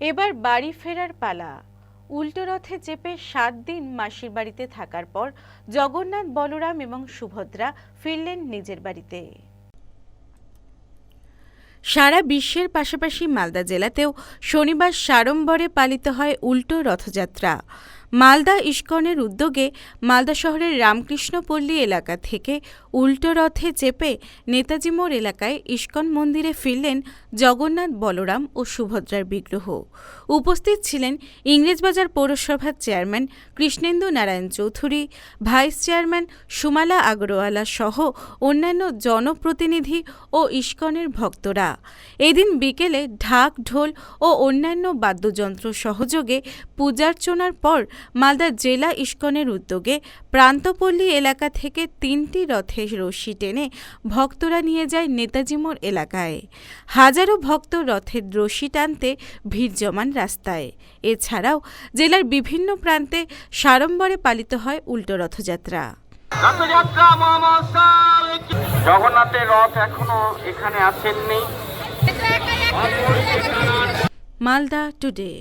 এবার বাড়ি ফেরার পালা। উল্টো রথে চেপে সাত দিন মাসির বাড়িতে থাকার পর জগন্নাথ, বলরাম এবং সুভদ্রা ফিরলেন নিজের বাড়িতে। সারা বিশ্বের পাশাপাশি মালদা জেলাতেও শনিবার সাড়ম্বরে পালিত হয় উল্টো রথযাত্রা। মালদা ইস্কনের উদ্যোগে মালদা শহরের রামকৃষ্ণপল্লী এলাকা থেকে উল্টো রথে চেপে নেতাজি মোড় এলাকায় ইস্কন মন্দিরে ফিরলেন জগন্নাথ বলরাম ও সুভদ্রার বিগ্রহ। উপস্থিত ছিলেন ইংরেজবাজার পৌরসভার chairman Krishnendu Narayan Chowdhury, vice chairman Sumala Agarwala সহ অন্যান্য জনপ্রতিনিধি ও ইস্কনের ভক্তরা। এদিন বিকেলে ঢাক, ঢোল ও অন্যান্য বাদ্যযন্ত্র সহযোগে পূজার্চনার পর মালদা জেলা ইস্কনের উদ্যোগে প্রান্তপল্লী এলাকা থেকে তিনটি রথে রশি টেনে ভক্তরা নিয়ে যায় নেতাজি মোড় এলাকায়। হাজারো ভক্ত রথের রশি টানতে ভিড় জমান রাস্তায়। এছাড়াও জেলার বিভিন্ন প্রান্তে সাড়ম্বরে পালিত হয় উল্টো রথযাত্রা। রথযাত্রা জগন্নাথের রথ এখনও এখানে আসেননি। মালদা টুডে।